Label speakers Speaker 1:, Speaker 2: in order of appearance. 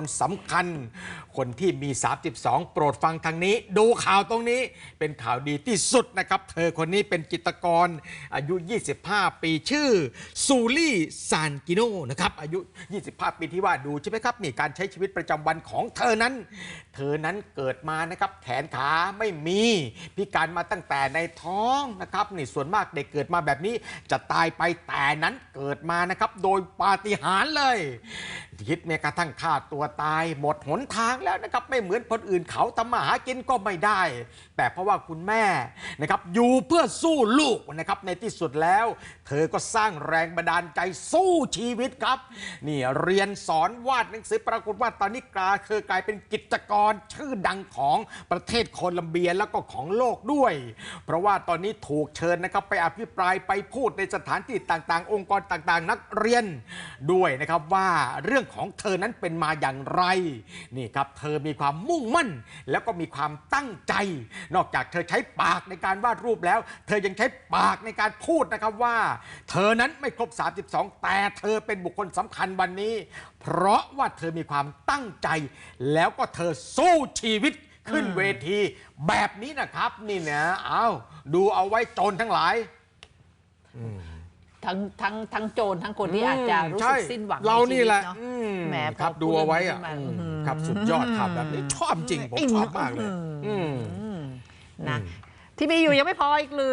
Speaker 1: คนสำคัญ คนที่มี 32 โปรดฟังทางนี้ ดูข่าวตรงนี้เป็นข่าวดีที่สุดนะครับ เธอคนนี้เป็นจิตรกรอายุ 25 ปีชื่อซูลี่ซานกิโนนะครับอายุ 25 ปีที่ว่าดูใช่ไหมครับนี่การใช้ชีวิตประจำวันของเธอนั้น เธอนั้นเกิดมานะครับแขนขาไม่มีพิการมาตั้งแต่ในท้องนะครับนี่ส่วนมากเด็กเกิดมาแบบนี้จะตายไปแต่นั้นเกิดมานะครับโดยปาฏิหาริย์เลย คิดแม้กระทั่งฆ่าตัวตาย หมดหนทางแล้วนะครับไม่เหมือนคนอื่นเขาทำมาหากินก็ไม่ได้ แต่เพราะว่าคุณแม่นะครับอยู่เพื่อสู้ลูกนะครับในที่สุดแล้ว เธอก็สร้างแรงบันดาลใจสู้ชีวิตครับนี่เรียนสอนวาดหนังสือปรากฏว่าตอนนี้กลาเคยกลายเป็นกิจกรชื่อดังของประเทศโคลัมเบียแล้วก็ของโลกด้วย เพราะว่าตอนนี้ถูกเชิญนะครับไปอภิปรายไปพูดในสถานที่ต่างๆ องค์กรต่างๆ นักเรียนด้วยนะครับว่าเรื่องของเธอนั้นเป็นมาอย่างไรนี่ครับเธอมีความมุ่งมั่น แล้วก็มีความตั้งใจ นอกจากเธอใช้ปากในการวาดรูปแล้ว เธอยังใช้ปากในการพูดนะครับว่า เธอนั้นไม่ครบ 32 แต่เธอเป็นบุคคลสำคัญวันนี้ เพราะว่าเธอมีความตั้งใจ แล้วก็เธอสู้ชีวิตขึ้นเวที แบบนี้นะครับนี่นะเอาดูเอาไว้โจรทั้งหลาย
Speaker 2: ทั้งทั้งทั้งโจรทั้งคนที่อาจจะรู้สึก
Speaker 1: ใช่
Speaker 2: สิ้นหวัง
Speaker 1: เรา
Speaker 2: ในชี
Speaker 1: นี่
Speaker 2: วิต
Speaker 1: แหละ
Speaker 2: เนาะ
Speaker 1: อืม
Speaker 2: แหม
Speaker 1: ครับ
Speaker 2: พอ
Speaker 1: ดูเอาไว้อะ
Speaker 2: พูดเรื่อง
Speaker 1: อื
Speaker 2: นี้
Speaker 1: ม
Speaker 2: มา
Speaker 1: ครับสุดยอดข่าวแบบนี้ชอบจริงผมชอบมากเลยอืม
Speaker 2: นะที่มีอยู่ยังไม่พออีกหรือ